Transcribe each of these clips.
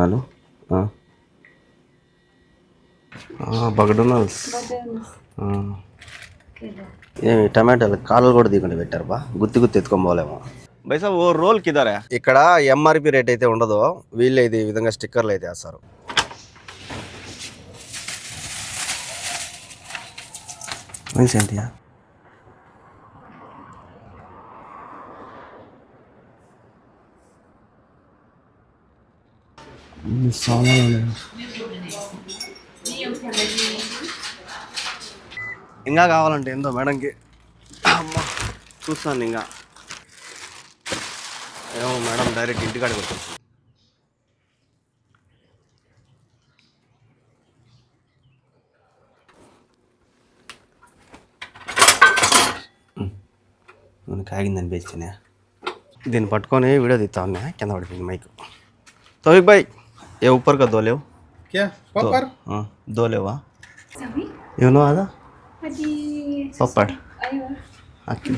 Hello? బగడోనల్స్ ఏమి టమాటాలు కాళ్ళు కూడా దిగండి పెట్టారు బా. గుత్తి గుత్తి ఎత్తుకొని పోలేము. బైసా ఓ రోల్ కిదారా? ఇక్కడ ఎంఆర్పి రేట్ అయితే ఉండదు వీళ్ళు ఈ విధంగా స్టిక్కర్లు అయితే వేస్తారు. మనిషి ఇంకా కావాలంటే ఏందో మేడంకి. అమ్మ చూస్తాను ఇంకా. ఏమో మేడం డైరెక్ట్ ఇంటికాడికి వచ్చేస్తుంది నూనె కాగిందని బేచినా దీన్ని పట్టుకొని వీడియో తీస్తా ఉన్నా కింద పడిపోయింది మైక్. తోవిక్ బాయ్. ఏ ऊपर का दो ले क्या पॉपर हाँ दो ले वा यू नो आधा पप्पड़ Aqui.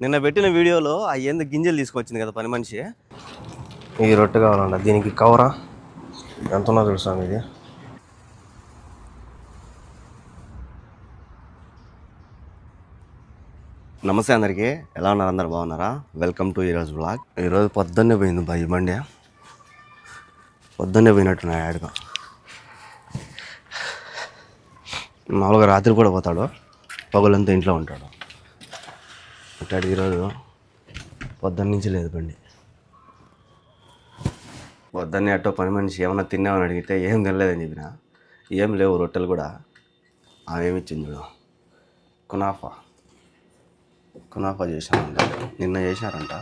నిన్న పెట్టిన వీడియోలో ఆ ఏంది గింజలు తీసుకొచ్చింది కదా పని మనిషి ఈ రొట్టె కావాలంట దీనికి కవరా ఎంత ఉన్నదో తెలుసా ఇది నమస్తే అందరికీ. ఎలా ఉన్నారు? అందరు బాగున్నారా? వెల్కమ్ టు ఈరోజు బ్లాగ్ ఈరోజు పొద్దున్నే పోయింది బా బండి. పొద్దున్నే పోయినట్టున్నాయి యాడ్గా. మామూలుగా రాత్రి కూడా పోతాడు. పగులంతా ఇంట్లో ఉంటాడు. ఉంటాడు ఈరోజు పొద్దున్న నుంచి లేదు బండి. పొద్దున్నే అట్టో పని మనిషి ఏమన్నా తిన్నామని అడిగితే ఏం తినలేదని చెప్పిన. ఏం లేవు రొట్టెలు కూడా. ఆమె ఏమి ఇచ్చింది చూడు. కునాఫా. కునాఫా చేశానంట నిన్న చేశారంట.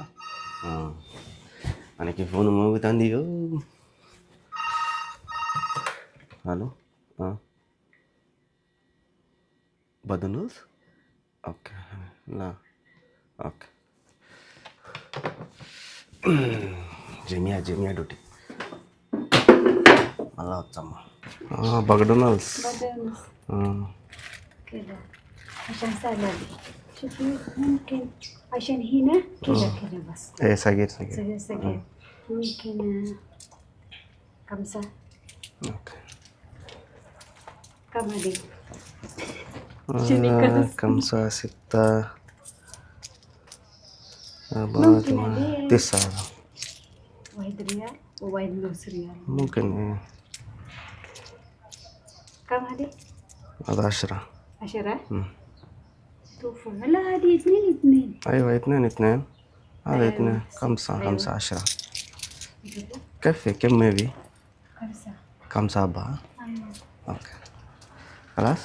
మనకి ఫోన్ మోగుతుంది. హలో. బదనూస్ ఓకే. ఓకే. జమియా జమియా డ్యూటీ. అలా వచ్చమ్మా బగడోనల్స్ Mungkin alasan hina tidak kira basuh. Hmm. Eh, sakit, sakit, sakit. Hmm. Mungkin eh, kamsa, oke, kamadi. Usia eh, nikah kamsa, sita, abang. Mungkin ada yang. Mungkin, eh. kamadi, abang asyra, asyra. توفى لا هذه اثنين اثنين أيوة اثنين اثنين هذا اثنين خمسة خمسة عشرة كفي كم مبي خمسة خمسة أربعة أيوة. Okay ఖలాస్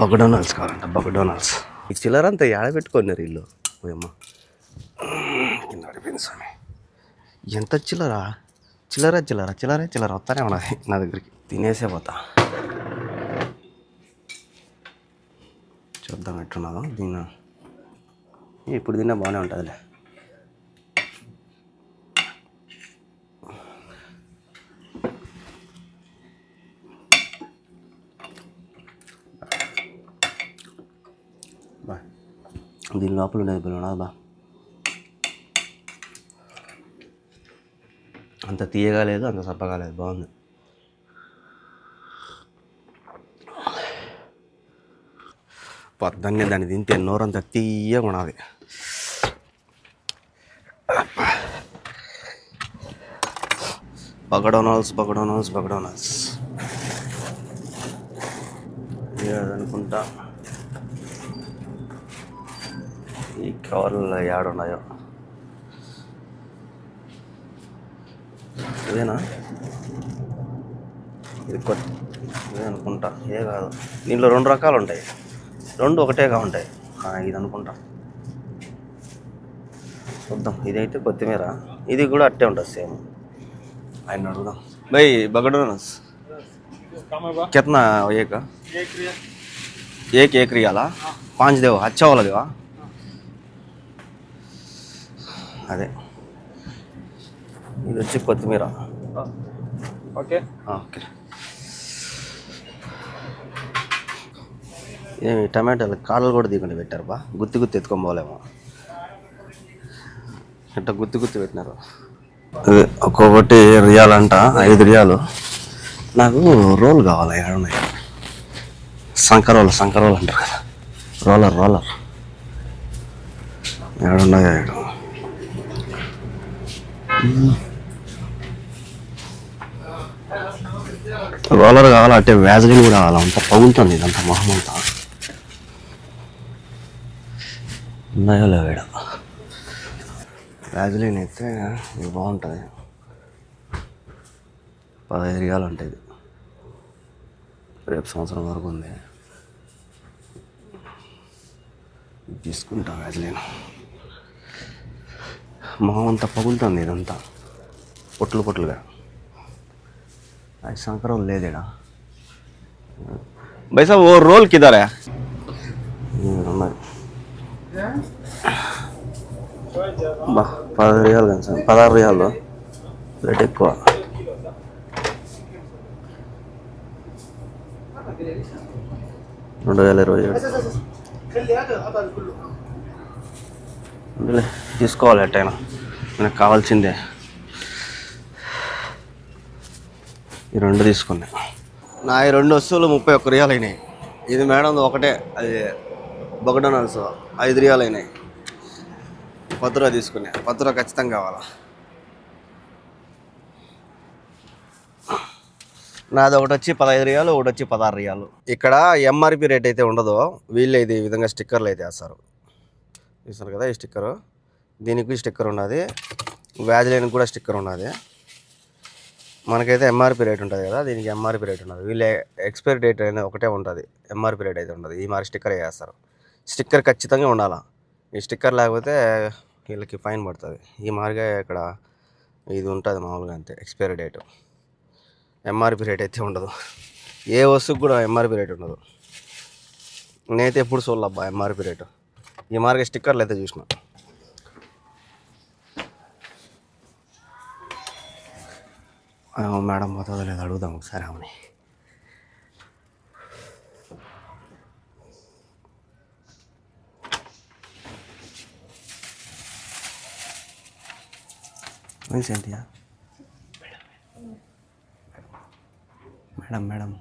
బగడోనల్స్ కావాలంట బగడోనల్స్ ఈ చిల్లర అంతా ఏడ పెట్టుకున్నారు ఇల్లు పోయమ్మ కింద పడిపోయింది స్వామి ఎంత చిల్లరా చిల్లర చిల్లర చిల్లర చిల్లర వస్తానే ఉన్నది నా దగ్గరికి తినేసే పోతా చూద్దాం ఎట్టున్నదో దీన్ని ఇప్పుడు తిన్నా బాగానే ఉంటుందిలే బా దీని లోపల ఉండేది పిల్లలు బా అంత తీయగా లేదు అంత సప్పగా లేదు బాగుంది పొద్దున్నే దాన్ని తింటే నోరంత తీయగా ఉన్నది. బగడోనల్స్ బగడోనల్స్ బగడోనల్స్ అనుకుంటా ఈ కవర్లలో ఏడున్నాయో ఇదేనా? ఇది కొత్త ఇదే అనుకుంటా ఏ కాదు. దీంట్లో రెండు రకాలు ఉంటాయి రెండు ఒకటేగా ఉంటాయి. ఇది అనుకుంటా. చూద్దాం. ఇదైతే కొత్తిమీర. ఇది కూడా అట్టే ఉంటుంది సేమ్. ఆయన అడుగుదాం. బై బగడోనస్ కెత్నా ఏక? ఏక్ రియాలా పాంచ్ దేవా? అచ్చా అదే. ఇది వచ్చి కొత్తిమీర. ఓకే. ఓకే. ఏమి టమాటాలు కాళ్ళు కూడా దిగకుండా పెట్టారు బా. గుత్తి గుత్తి ఎత్తుకొని పోలేమో ఇట్లా గుత్తి గుత్తి పెట్టినారు. అదే ఒక్కొక్కటి రియాలంట ఐదు రియాలు. నాకు రోల్ కావాలి ఏడున్నాయి సంకరోలు సంకరోలు అంటారు కదా. Roller roller. ఏడున్నాయా ఏడు. రోలర్ కావాలి అంటే వ్యాజలిన్ కూడా కావాలి అంత పగులుతుంది ఇదంతా మొహం అంతా. ఉన్నాయో లేవేడ వ్యాజలిన్ అయితే ఇది బాగుంటుంది పదహైదు రియాలు ఉంటుంది రేపు సంవత్సరం వరకు ఉంది ఇది తీసుకుంటా వ్యాజలిన్ మొహం అంతా పగులుతుంది ఇదంతా పొట్లు పొట్లుగా आज शंकर ले देना भाई साहब वो रोल किधर है బా పదహారు రియాలు కానీ సార్ పదహారు రియాలు రేట్ ఎక్కువ. రెండు వేల ఇరవై ఏడు. అందులో తీసుకోవాలి ఎట్టయినా నాకు కావాల్సిందే. ఈ రెండు తీసుకున్నా. నా ఈ రెండు వస్తువులు ముప్పై ఒక్క రియాలు అయినాయి. ఇది మేడం ఒకటే అది బొగడనల్స్ ఐదు రియాలు అయినాయి పది రూపా తీసుకున్నా ఖచ్చితంగా కావాలా? నాది ఒకటి వచ్చి పదహైదు రియాలు ఒకటి వచ్చి పదహారు రియాలు. ఇక్కడ ఎంఆర్పి రేట్ అయితే ఉండదో. వీళ్ళు ఇది ఈ విధంగా స్టిక్కర్లు అయితే వేస్తారు. చూసారు కదా ఈ స్టిక్కరు? దీనికి స్టిక్కర్ ఉన్నది. వ్యాజిలైన్కి కూడా స్టిక్కర్ ఉన్నది. మనకైతే ఎంఆర్పి రేట్ ఉంటుంది కదా దీనికి ఎంఆర్పి రేట్ ఉన్నది. వీళ్ళ ఎక్స్పైరీ డేట్ అనేది ఒకటే ఉంటుంది. ఎంఆర్పి రేట్ అయితే ఉండదు. ఈ మరి స్టిక్కర్ వేస్తారు. స్టిక్కర్ ఖచ్చితంగా ఉండాలా. ఈ స్టిక్కర్ లేకపోతే వీళ్ళకి ఫైన్ పడుతుంది. ఈ మారిగా ఇక్కడ ఇది ఉంటుంది మామూలుగా అంతే ఎక్స్పైరీ డేట్. ఎంఆర్పి రేట్ అయితే ఉండదు. ఏ వస్తువుకి కూడా ఎంఆర్పి రేట్ ఉండదు. నేనైతే ఎప్పుడు చూడాలబ్బా ఎంఆర్పి రేటు. ఈ మార్గ స్టిక్కర్లు అయితే చూసిన. మేడం పోతుందో లేదో అడుగుదాం ఒకసారి అవునీ వయసు మేడం మేడం.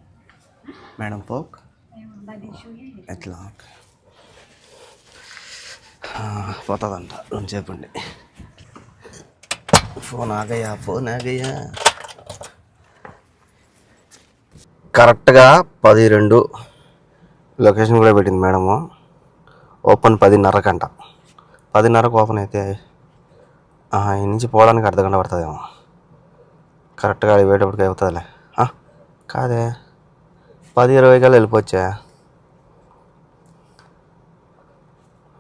మేడం పోక్ ఎట్లా? పోతుందంట. రెండు చెప్పండి ఫోన్ ఆగయ్యా ఫోన్ ఆగయ్యా. కరెక్ట్గా పది రెండు లొకేషన్ కూడా పెట్టింది మేడము. ఓపెన్ పదిన్నరకంట పదిన్నరకు ఓపెన్ అయితే ఈ నుంచి పోవడానికి అర్ధ గంట పడుతుందేమో. కరెక్ట్గా అది పోయేటప్పటికి అవుతుందిలే కాదే. పది ఇరవై కల్లా వెళ్ళిపోవచ్చా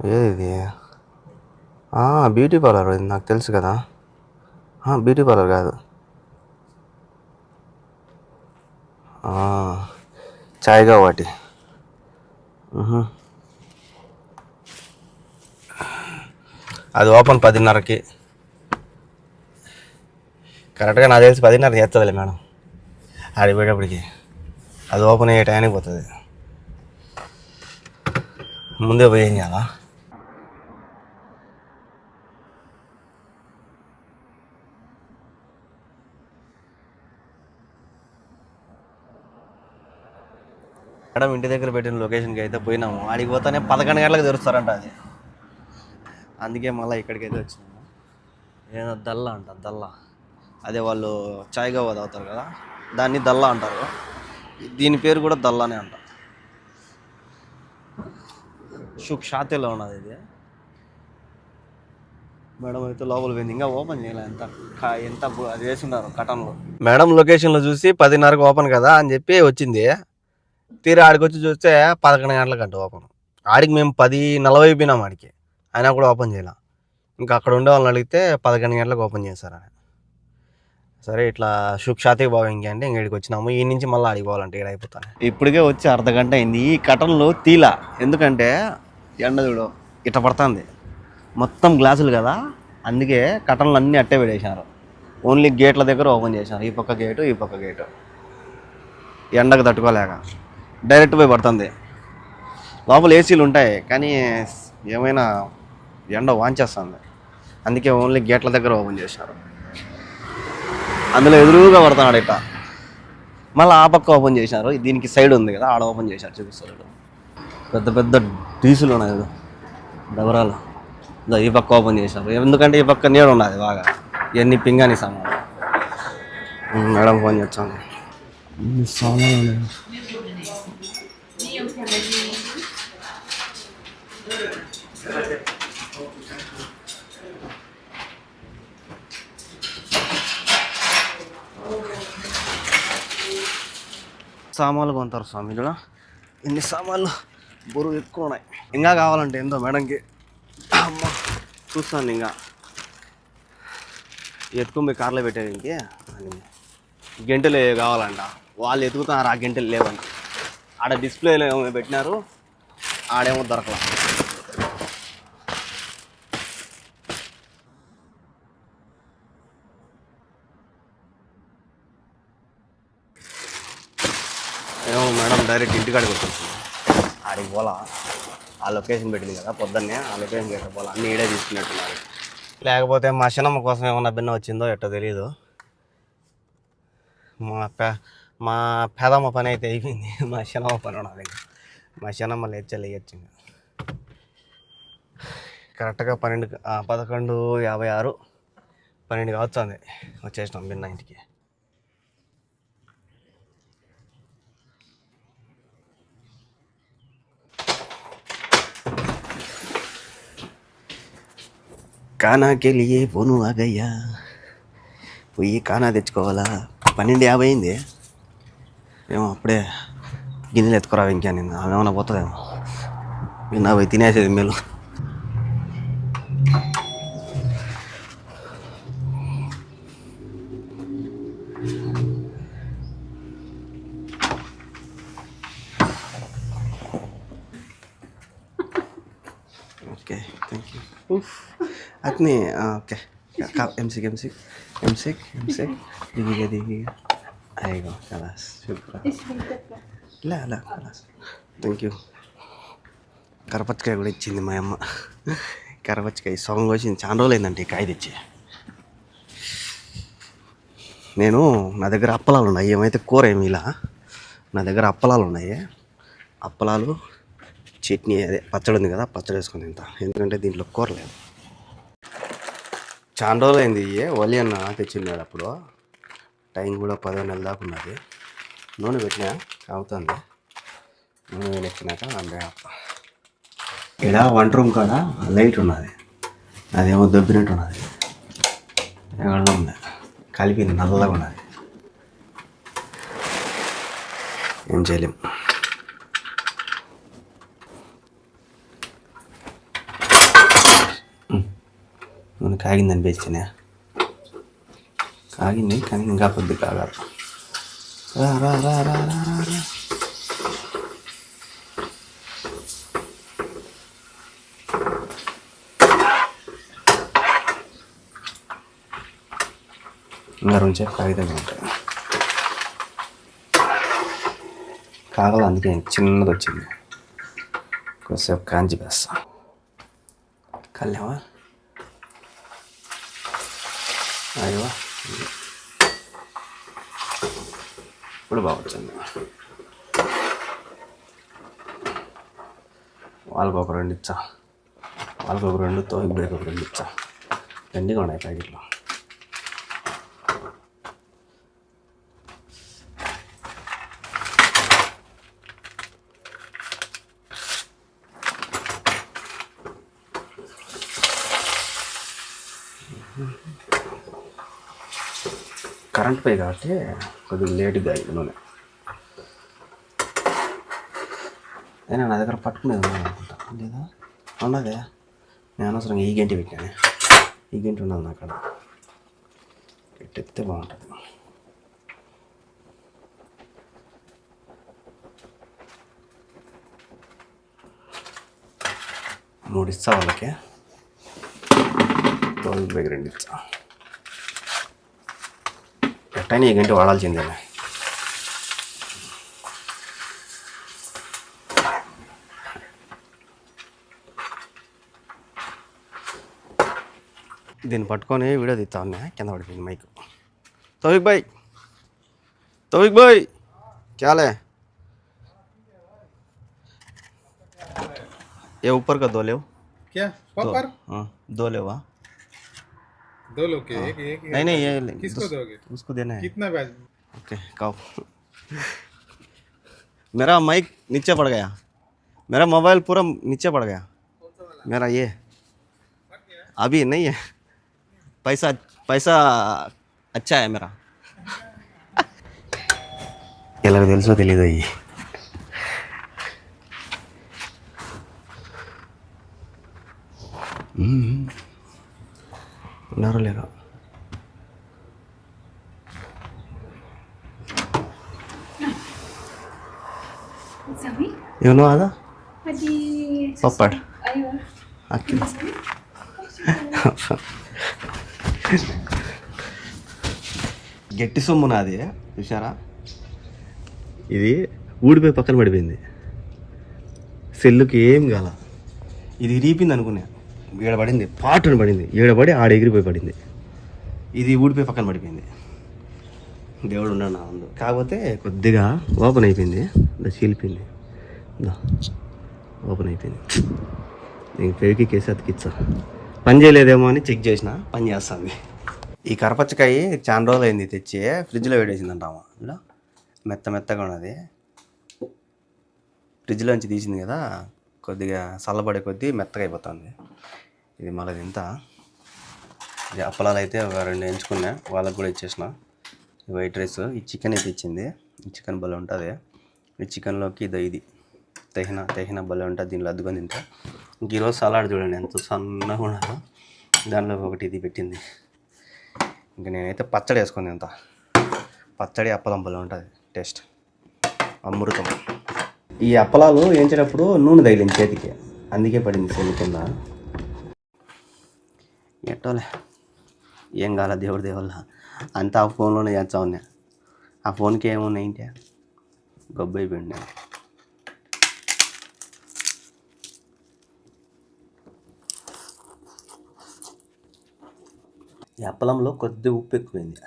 ఏది ఇది? బ్యూటీ పార్లర్ ఇది నాకు తెలుసు కదా. బ్యూటీ పార్లర్ కాదు. ఆ, చాయ్గా వాటి. అది ఓపెన్ పదిన్నరకి. కరెక్ట్గా నాకు తెలిసి పదిన్నర చేస్తుందిలే మేడం. ఆడిపోయేటప్పటికి అది ఓపెన్ అయ్యే టైంకి పోతుంది. ముందే పోయి ఏం చేయాలా? మేడం ఇంటి దగ్గర పెట్టిన లొకేషన్కి అయితే పోయినాము. ఆడికి పోతానే పదకొండు గంటలకు తెరుస్తారంట అది. అందుకే మళ్ళీ ఇక్కడికైతే వచ్చినాము. ఏదో దల్లా అంట దల్లా. అదే వాళ్ళు చాయ్గా తాగుతారు కదా దాన్ని దల్లా అంటారు. దీని పేరు కూడా దల్లానే అంటారు షుక్ షాతేలో ఉన్నది ఇది. మేడం అయితే లోపల పోయింది. ఇంకా ఓపెన్ చేయలే ఎంత ఎంత అది వేసున్నారు కటన్లో. మేడం లొకేషన్లో చూసి పదిన్నరకు ఓపెన్ కదా అని చెప్పి వచ్చింది. తీరా ఆడికి వచ్చి చూస్తే పదకొండు గంటలకంట ఓపెన్. ఆడికి మేము పది నలభై పోయినాం ఆడికి. అయినా కూడా ఓపెన్ చేయలేం. ఇంకా అక్కడ ఉండే వాళ్ళని అడిగితే పదకొండు గంటలకు ఓపెన్ చేశారు సరే ఇట్లా సుక్షాతి షాతికి అంటే ఇంక ఇక్కడికి వచ్చినాము. ఈ నుంచి మళ్ళీ అడిగిపోవాలంటే ఇక్కడ అయిపోతాను. ఇప్పటికే వచ్చి అర్ధ గంట అయింది. ఈ కటన్లో తీలా. ఎందుకంటే ఎండ చూడు ఇట్ట పడుతుంది. మొత్తం గ్లాసులు కదా. అందుకే కటన్లు అన్నీ అట్టే పెట్టేశారు ఓన్లీ గేట్ల దగ్గర ఓపెన్ చేశారు ఈ పక్క గేటు ఈ పక్క గేటు. ఎండకు తట్టుకోలేక. డైరెక్ట్ పోయి పడుతుంది. లోపల ఏసీలు ఉంటాయి కానీ ఏమైనా ఎండ వాంచేస్తుంది. అందుకే ఓన్లీ గేట్ల దగ్గర ఓపెన్ చేశారు అందులో ఎదురుగా పడుతున్నాడు ఇట్లా. మళ్ళీ ఆ పక్క ఓపెన్ చేశారు దీనికి సైడ్ ఉంది కదా ఆడ ఓపెన్ చేశారు చూపిస్తారు పెద్ద పెద్ద డీసులు ఉన్నాయి కదా డబరాలు ఇదో ఈ పక్క ఓపెన్ చేశారు ఎందుకంటే ఈ పక్క నీడ ఉన్నది బాగా. ఇవన్నీ పింగాని సామాన్ మేడం ఫోన్ చేస్తాను సామాన్లు కొంటారు స్వామి ఇక్కడ ఇన్ని సామాన్లు బరువు ఎక్కువ ఉన్నాయి. ఇంకా కావాలంటే ఎంతో మేడంకి. అమ్మ చూస్తాను ఇంకా. ఎత్తుకుని మీ కార్లో పెట్టేది ఇంకే. అని గంటలు కావాలంట. వాళ్ళు ఎతుకుతున్నారు ఆ గంటలు లేవంట. ఆడ డిస్ప్లేలో ఏమో పెట్టినారు ఆడేమో దొరకలేదు ఏమో మేడం ఇంటికాడికి వచ్చేస్తుంది ఆడికి పోలా. ఆ లొకేషన్ పెట్టింది కదా పొద్దున్నే ఆ లొకేషన్ ఎక్కడ పోలా. అన్నీ ఈడే తీసుకున్నట్టున్నారు. లేకపోతే మా శనమ్మ కోసం ఏమన్నా భిన్న వచ్చిందో ఎట్టో తెలియదు మా పె మా పెదమ్మ పని అయితే అయిపోయింది. మా శనమ్మ పని ఉన్నది మా శనమ్మ లేచలే వేయచ్చు ఇంకా. కరెక్ట్గా పన్నెండు పదకొండు యాభై ఆరు పన్నెండు కావచ్చుంది. వచ్చేసినాం భిన్న ఇంటికి. కానాకి వెళ్ళి పోను ఆగయ్యా పోయి కానా తెచ్చుకోవాలా పన్నెండు యాభై అయింది ఏమో అప్పుడే గిన్నెలు ఎత్తుకురా ఇంకా నేను ఏమైనా పోతుందేమో నేను పోయి తినేసేది మేలు ఓకే థ్యాంక్ యూ అతని ఓకే ఎంసిక్ ఎంసిక్ ఎంసిక్ ఎంసిక్ దిగిగా దిగిగా అయ్యో కలాస్ సూపర్ లే అలా కలాస్ థ్యాంక్ యూ కరపచ్చకాయ కూడా ఇచ్చింది మా అమ్మ కరపచ్చకాయ సొంగ వచ్చింది చాలా రోజులు అయిందంటే ఈ కాయ తెచ్చి నేను నా దగ్గర అప్పలాలు ఉన్నాయి ఏమైతే కూర ఏమి ఇలా నా దగ్గర అప్పలాలు ఉన్నాయి అప్పలాలు చట్నీ అదే పచ్చడి ఉంది కదా పచ్చడి వేసుకొని తింటా ఎందుకంటే దీంట్లో కూర లేదు చాలా రోజులు అయింది ఒలి అన్న తెచ్చిన్నాడు అప్పుడు. టైం కూడా పదో నెలల దాకా ఉన్నది. నూనె పెట్టినా అవుతుంది నూనె పెట్టినాక అంటే ఇక్కడ వంట రూమ్ కాడ లైట్ ఉన్నది. అదేమో దొబ్బినట్టు ఉన్నది. ఎక్కడ ఉంది. కలిపింది నల్లగా ఉన్నది. ఏం చేయలేం. నూనె కాగిందని బేచినా కాగింది కానీ ఇంకా కొద్ది కాగాలి రా రా రా రా రా రా రా ఇంకా రెండు సేపు కాగితంగా ఉంటాయి కాగలు అందుకే చిన్నది వచ్చింది కొద్దిసేపు కాంచి వేస్తా కళ్ళావా అయ్యో ఇప్పుడు బాగా వచ్చింది వాళ్ళకి ఒక రెండు ఇచ్చా వాళ్ళకి ఒక రెండు తోహిబ్బడికి ఒక రెండు ఇచ్చా రెండుగా ఉన్నాయి ప్యాకెట్లో కరెంట్ పై కాబట్టి కొద్దిగా లేట్గా అయింది నూనె అయినా నా దగ్గర పట్టుకునేది ఉన్నది అనుకుంటా లేదా ఉన్నదే నేను అనవసరంగా ఈ గంటి పెట్టాను ఈ గంటి ఉన్నది నా కాడ పెట్టెత్తే బాగుంటుంది మూడు ఇస్తా వాళ్ళకి తోలు బ్యాగ్ రెండు ఇచ్చా కానీ ఈ గంట వాడాల్సిందేనా దీన్ని పట్టుకొని వీడియో తీస్తా ఉన్నా కింద పడిపోయింది మైక్ తవిక్ బాయ్ తవిక్ బాయ్ చాలే ఏ ऊपर का दो ले क्या दो, हाँ, दो ले हुआ दो लोग के हाँ। एक एक नहीं नहीं ये किसको दोगे? उसको देना है। कितना बैच ओके काउ मेरा माइक नीचे पड़ गया। मेरा मोबाइल पूरा नीचे पड़ गया। मेरा ये। अभी नहीं है। पैसा पैसा अच्छा है मेरा। ఎలాగో తెలుసో Mm-hmm. ఉన్నారో లేదో. Sabi? ఏమో అదా. పప్పాడు. అక్కి గట్టి సొమ్ము నాది చూసారా ఇది ఊడిపోయి పక్కన పడిపోయింది. సెల్లుకి ఏం కాల. ఇది ఇరిగిపోయింది అనుకున్నా. ఈడ పడింది పాటున పడింది. ఏడబడి ఆడ ఎగిరిపోయి పడింది. ఇది ఊడిపోయి పక్కన పడిపోయింది. దేవుడు ఉన్నాడు నా ముందు. కాకపోతే కొద్దిగా ఓపెన్ అయిపోయింది. దా చీలిపోయింది. ఓపెన్ అయిపోయింది. నేను పెరిగి కేసి అతికిచ్చా. పని చేయలేదేమో అని చెక్ చేసిన పని చేస్తుంది. ఈ కరపచ్చకాయ చాలా రోజులు అయింది తెచ్చి. ఫ్రిడ్జ్లో పెట్టేసిందంటాము ఇలా మెత్త మెత్తగా ఉన్నది. ఫ్రిడ్జ్లోంచి తీసింది కదా. కొద్దిగా చల్లబడే కొద్దీ మెత్తగా అయిపోతుంది. ఇది మళ్ళీ ఇంత ఇది అప్పలాలు అయితే ఒక రెండు ఎంచుకున్నా వాళ్ళకి కూడా ఇచ్చేసిన. ఈ వైట్ రైస్ ఈ చికెన్ అయితే ఇచ్చింది. ఈ చికెన్ భలే ఉంటుంది. ఈ చికెన్లోకి ఇది ఇది. తెహిన తెహిన భలే ఉంటుంది. దీనిలో అద్దుకొని తింటే. ఇంక ఈరోజు సలాడ్ చూడండి ఎంత సన్నగా ఉన్నదో. దానిలో ఒకటి ఇది పెట్టింది. ఇంకా నేనైతే పచ్చడి వేసుకుంది అంత పచ్చడి అప్పలం భలే ఉంటుంది. టేస్ట్. అమృతం. ఈ అప్పలాలు వేయించేటప్పుడు నూనె తగిలింది చేతికి. అందుకే పడింది చెల్లి కింద. ఎట్టోలే. ఏం కాల దేవుడి దేవుళ్ళ అంతా ఆ ఫోన్లోనే చేస్తా ఉన్నా. ఆ ఫోన్కి ఏమున్నాయి ఏంటి? గొబ్బ అయిపోయింది ఈ అప్పలంలో కొద్ది ఉప్పు ఎక్కువైంది.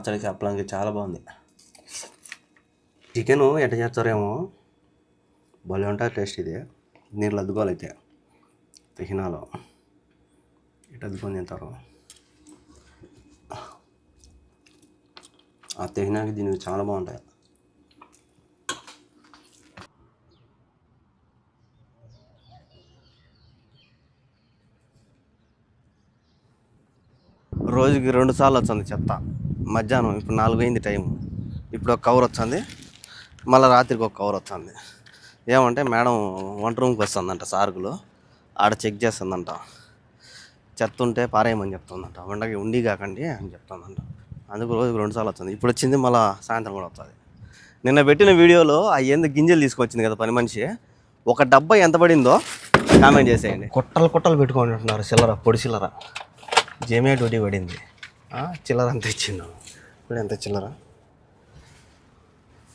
పచ్చడికి అప్పలంకి చాలా బాగుంది. చికెను ఎట్ట చేస్తారేమో భలే ఉంటుంది టేస్ట్ ఇది. నీళ్ళు అద్దుకోవాలి అయితే. తిహినాలో. ఇటు అద్దుకొని తింటారు. ఆ తెహినాకి దీనికి చాలా బాగుంటాయి. రోజుకి రెండు సార్లు వచ్చింది చెత్త. మధ్యాహ్నం ఇప్పుడు నాలుగు అయింది టైం ఇప్పుడు ఒక కవర్ వచ్చింది మళ్ళీ రాత్రికి ఒక కవర్ వచ్చింది ఏమంటే మేడం వంట రూమ్కి వస్తుందంట సార్కులు. ఆడ చెక్ చేస్తుందంట. చెత్త ఉంటే పారేయమని చెప్తుందంట. వండకి ఉండి కాకండి అని చెప్తుందంట. అందుకు రోజుకు రెండుసార్లు వస్తుంది. ఇప్పుడు వచ్చింది మళ్ళీ సాయంత్రం కూడా వస్తుంది. నిన్న పెట్టిన వీడియోలో ఆ ఏంది గింజలు తీసుకొచ్చింది కదా పని మనిషి. ఒక డబ్బా ఎంత పడిందో కామెంట్ చేసేయండి. కుట్టలు కుట్టలు పెట్టుకొని ఉంటున్నారు చిల్లర పొడి చిల్లర. జేమే డ్యూటీ పడింది. చిల్లర అంత ఇచ్చిండు. ఇప్పుడు ఎంత చిల్లర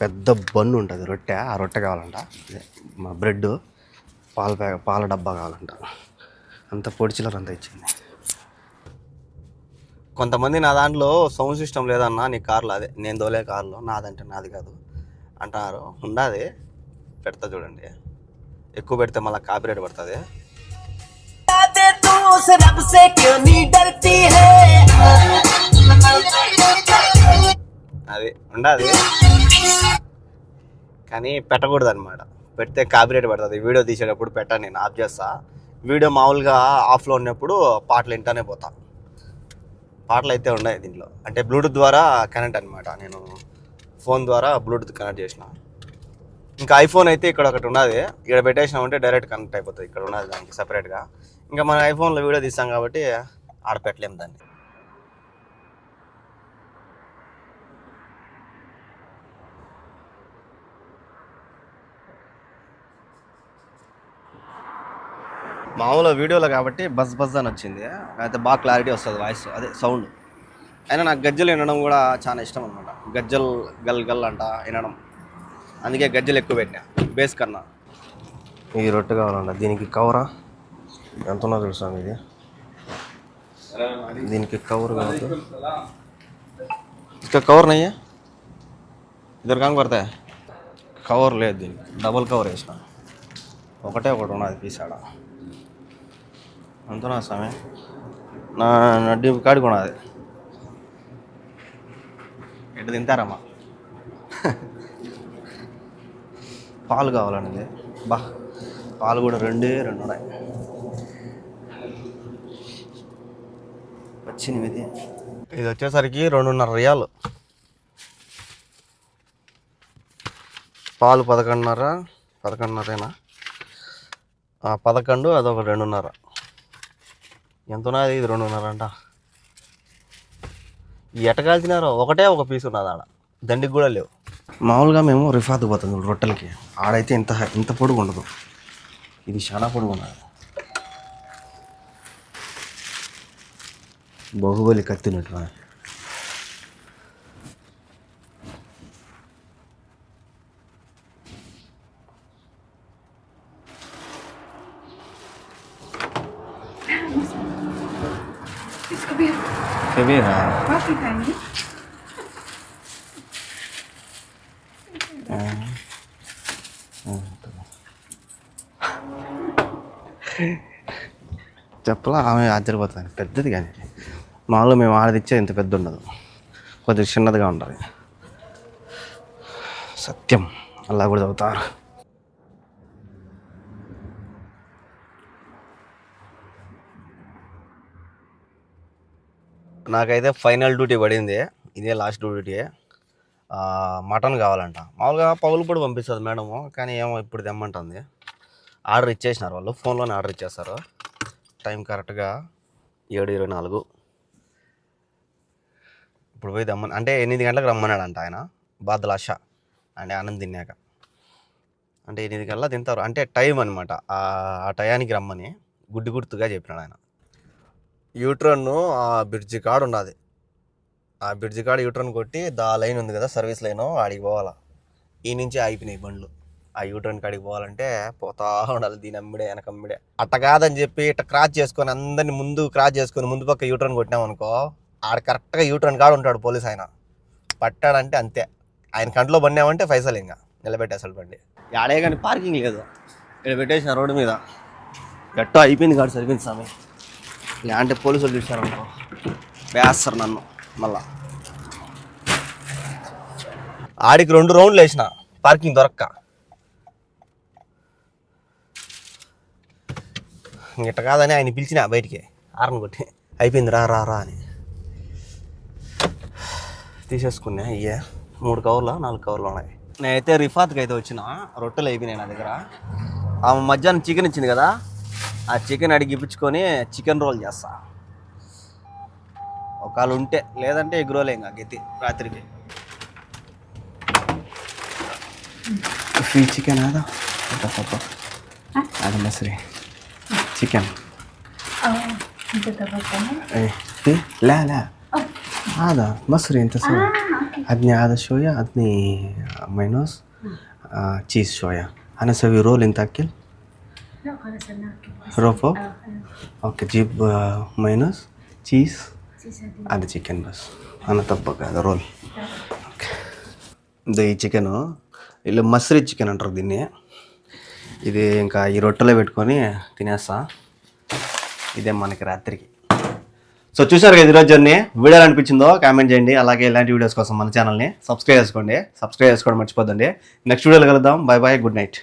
పెద్ద బన్ను ఉంటుంది రొట్టె ఆ రొట్టె కావాలంట అదే మా బ్రెడ్ పాల ప్యాకెట్ పాల డబ్బా కావాలంట అంత పొడి చిల్లర అంత ఇచ్చింది కొంతమంది నా దాంట్లో సౌండ్ సిస్టమ్ లేదన్నా నీ కార్లో అదే నేను దోలే కార్లో నాదంటే నాది కాదు అంటున్నారు ఉండాది పెడతా చూడండి ఎక్కువ పెడితే మళ్ళీ కాపీరైట్ పడుతుంది दे तू उस रब से क्यों नहीं डरती है అది ఉండాది. కానీ పెట్టకూడదు అనమాట పెడితే కాపీరేట్ పడుతుంది. వీడియో తీసేటప్పుడు పెట్టాను నేను ఆఫ్ చేస్తా. వీడియో మామూలుగా ఆఫ్లో ఉన్నప్పుడు పాటలు వింటానే పోతా. పాటలు అయితే ఉన్నాయి దీంట్లో. అంటే బ్లూటూత్ ద్వారా కనెక్ట్ అనమాట నేను ఫోన్ ద్వారా బ్లూటూత్ కనెక్ట్ చేసిన. ఇంకా ఐఫోన్ అయితే ఇక్కడ ఒకటి ఉన్నది. ఇక్కడ పెట్టేసినామంటే డైరెక్ట్ కనెక్ట్ అయిపోతుంది. ఇక్కడ ఉన్నది దానికి సపరేట్గా ఇంకా మన ఐఫోన్లో వీడియో తీస్తాం కాబట్టి ఆడ పెట్టలేము దాన్ని. మామూలు వీడియోలో కాబట్టి బస్ బస్ అని వచ్చింది. అయితే బాగా క్లారిటీ వస్తుంది వాయిస్ అదే సౌండ్ అయినా నాకు గజ్జలు వినడం కూడా చాలా ఇష్టం అనమాట గజ్జలు గల్ గల్ అంట వినడం. అందుకే గజ్జలు ఎక్కువ పెట్టినా బేస్ కన్నా. ఈ రొట్టె కావాలంట. దీనికి కవరా? ఎంత ఉన్నా తెలుసా ఇది. దీనికి కవర్ కావద్దు ఇక కవర్ నయ్యా? ఇద్దరు కాంగ్ పడతాయి? కవర్ లేదు దీనికి. డబుల్ కవర్ వేసిన ఒకటే ఒకటి ఉన్నది పీస్ అంతనా స్వామి? నా నడ్డి కాడి కొనాది ఎటు తింటారమ్మా? పాలు కావాలండి. బా పాలు కూడా రెండే రెండు ఉన్నాయి పద్దెనిమిది ఇది వచ్చేసరికి రెండున్నర రియాలు. పాలు పదకొండున్నర పదకొండున్నరేనా? పదకొండు అదొక రెండున్నర. ఎంత ఉన్నది ఇది రెండున్నరంట. ఈ ఎటకాల్చినారో ఒకటే ఒక పీస్ ఉన్నది ఆడ. దండికి కూడా లేవు. మామూలుగా మేము రిఫాత్ పోతాం చూడు రొట్టెలకి. ఆడైతే ఇంత ఇంత పొడుగు ఉండదు. ఇది చాలా పొడుగు ఉన్నది. బాహుబలి కత్తినట్టు severa. Coffee time. చెప్పలా ఆమె ఆశ్చర్యపోతుంది పెద్దది కానీ మామూలుగా మేము ఆడదిచ్చే ఇంత పెద్ద ఉండదు కొద్దిగా చిన్నదిగా ఉండాలి సత్యం అలా కూడా చదువుతారు నాకైతే ఫైనల్ డ్యూటీ పడింది. ఇదే లాస్ట్ డ్యూటీ. మటన్ కావాలంట. మామూలుగా పౌలు పొడి పంపిస్తుంది మేడము కానీ ఏమో ఇప్పుడు తెమ్మంటుంది. ఆర్డర్ ఇచ్చేసినారు వాళ్ళు. ఫోన్లోనే ఆర్డర్ ఇచ్చేస్తారు. టైం కరెక్ట్గా ఏడు ఇరవై నాలుగు. ఇప్పుడు పోయి దమ్మని అంటే ఎనిమిది గంటలకు రమ్మన్నాడంట ఆయన. బాద్లాష. అంటే ఆనంద్ తిన్నాక. అంటే ఎనిమిది గంటల తింటారు. అంటే టైం అనమాట ఆ టయానికి రమ్మని. గుడ్డి గుర్తుగా చెప్పినాడు ఆయన. యూట్రన్ ఆ బ్రిడ్జి కాడ ఉన్నది ఆ బ్రిడ్జి కాడ యూట్రన్ కొట్టి దా లైన్ ఉంది కదా సర్వీస్ లైన్ ఆడికి పోవాలా. ఈ నుంచి ఆగిపోయినాయి బండ్లు. ఆ యూట్రన్ కాడికి పోవాలంటే పోతా ఉండాలి దీని అమ్మిడే వెనక అమ్మిడే. అట్ట కాదని చెప్పి ఇట్ట క్రాస్ చేసుకొని అందరిని ముందు క్రాస్ చేసుకొని ముందు పక్క యూట్రన్ కొట్టినామనుకో ఆడ కరెక్ట్గా యూట్రన్ కాడ ఉంటాడు పోలీస్ ఆయన. పట్టాడంటే అంతే. ఆయన కంట్లో పడినామంటే పైసలు ఇంకా నిలబెట్టేసాడు బండి. ఆడే కానీ పార్కింగ్ లేదు. ఇక్కడ పెట్టేసిన రోడ్డు మీద. గట్టో అయిపోయింది కాదు సరిపోయింది స్వామి. అంటే పోలీసులు చూశారనుకో. వేస్తారు నన్ను మళ్ళా. ఆడికి రెండు రౌండ్లు వేసిన పార్కింగ్ దొరక్క. ఇట్ట కాదని ఆయన పిలిచిన బయటికి ఆరన్ కొట్టి. అయిపోయింది రా రా రా అని. తీసేసుకున్నా ఇయ్యే. మూడు కవర్లు నాలుగు కవర్లు ఉన్నాయి. నేనైతే రిఫాత్కి అయితే వచ్చిన రొట్టెలు అయిపోయినాయి నా దగ్గర. ఆమె మధ్యాహ్నం చికెన్ ఇచ్చింది కదా ఆ చికెన్ అడిగిపించుకొని చికెన్ రోల్ చేస్తా. ఒకవేళ ఉంటే లేదంటే ఎగ్ రోల్ ఇంకా గతి రాత్రికి. ఫ్రీ చికెన్ అదా అది చికెన్ లే మసూరి ఎంత సో అగ్ని ಸಹ షోయా అగ్ని మైనోస్ చీజ్ షోయా. ಚೀಸ್ ಶೋಯ ಅನಸವಿ ರೋಲ್ ಎಂತ రోఫో ఓకే జీప్ మైనస్ చీజ్ అది. చికెన్ బస్. అన్న తప్ప కాదు రోల్. ఓకే. ఈ చికెను. ఇలా మసరి చికెన్ అంటారు దీన్ని. ఇది ఇంకా ఈ రొట్టెలో పెట్టుకొని తినేస్తా. ఇదే మనకి రాత్రికి. సో చూసారు కదా ఈరోజు జర్నీ. వీడియో అనిపించిందో కామెంట్ చేయండి. అలాగే ఇలాంటి వీడియోస్ కోసం మన ఛానల్ని సబ్స్క్రైబ్ చేసుకోండి. సబ్స్క్రైబ్ చేసుకోవడం మర్చిపోద్దండి. నెక్స్ట్ వీడియోలో కలుద్దాం. Bye bye good night.